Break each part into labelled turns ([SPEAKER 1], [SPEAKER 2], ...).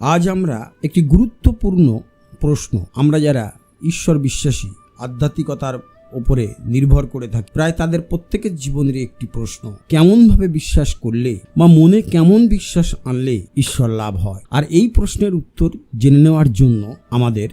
[SPEAKER 1] আজ আমরা একটি গুরুত্বপূর্ণ প্রশ্ন, আমরা যারা ঈশ্বর বিশ্বাসী, আধ্যাত্মিকতার ওপরে নির্ভর করে থাকি, প্রায় তাদের প্রত্যেকের জীবনের একটি প্রশ্ন, কেমনভাবে বিশ্বাস করলে বা মনে কেমন বিশ্বাস আনলে ঈশ্বর লাভ হয়? আর এই প্রশ্নের উত্তর জেনে নেওয়ার জন্য আমাদের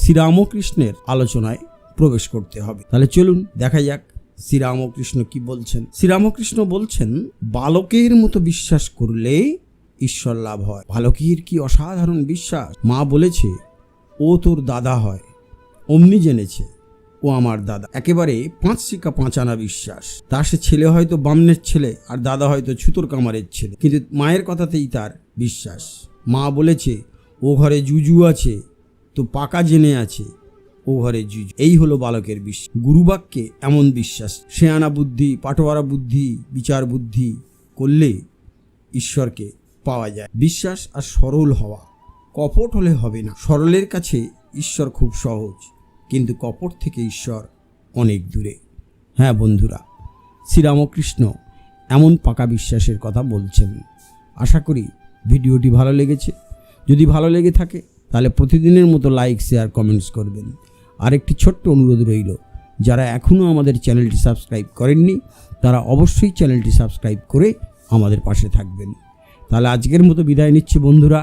[SPEAKER 1] শ্রীরামকৃষ্ণের আলোচনায় প্রবেশ করতে হবে। তাহলে চলুন দেখা যাক শ্রীরামকৃষ্ণ কি বলছেন। শ্রীরামকৃষ্ণ বলছেন, বালকের মতো বিশ্বাস করলে ঈশ্বর লাভ হয়। বালকের কি অসাধারণ বিশ্বাস? মা বলেছে, ও তোর দাদা হয়। অমনি জেনেছে, ও আমার দাদা। একেবারে পাঁচ শিকা পাঁচ আনা বিশ্বাস। তার সে ছেলে হয়তো বামনের ছেলে, আর দাদা হয়তো ছুতোর কামারের ছেলে। কিন্তু মায়ের কথাতেই তার বিশ্বাস। মা বলেছে, ও ঘরে জুজু আছে, তো পাকা জেনে আছে, ও ঘরে জুজু। এই হলো বালকের বিশ্বাস। গুরুবাক্যে এমন বিশ্বাস শেয়ানা বুদ্ধি, পাটোয়ারা বুদ্ধি, বিচার বুদ্ধি করলে ঈশ্বরকে পাওয়া যায়। বিশ্বাস আর সরল হওয়া। কপট হলে হবে না। সরলের কাছে ঈশ্বর খুব সহজ, কিন্তু কপট থেকে ঈশ্বর অনেক দূরে। হ্যাঁ বন্ধুরা, শ্রীরামকৃষ্ণ এমন পাকা বিশ্বাসের কথা বলছেন। আশা করি ভিডিওটি ভালো লেগেছে। যদি ভালো লেগে থাকে, তাহলে প্রতিদিনের মতো লাইক, শেয়ার, কমেন্টস করবেন। আর একটি ছোট্ট অনুরোধ রইল, যারা এখনও আমাদের চ্যানেলটি সাবস্ক্রাইব করেননি, তারা অবশ্যই চ্যানেলটি সাবস্ক্রাইব করে আমাদের পাশে থাকবেন। তাহলে আজকের মতো বিদায় নিচ্ছি বন্ধুরা।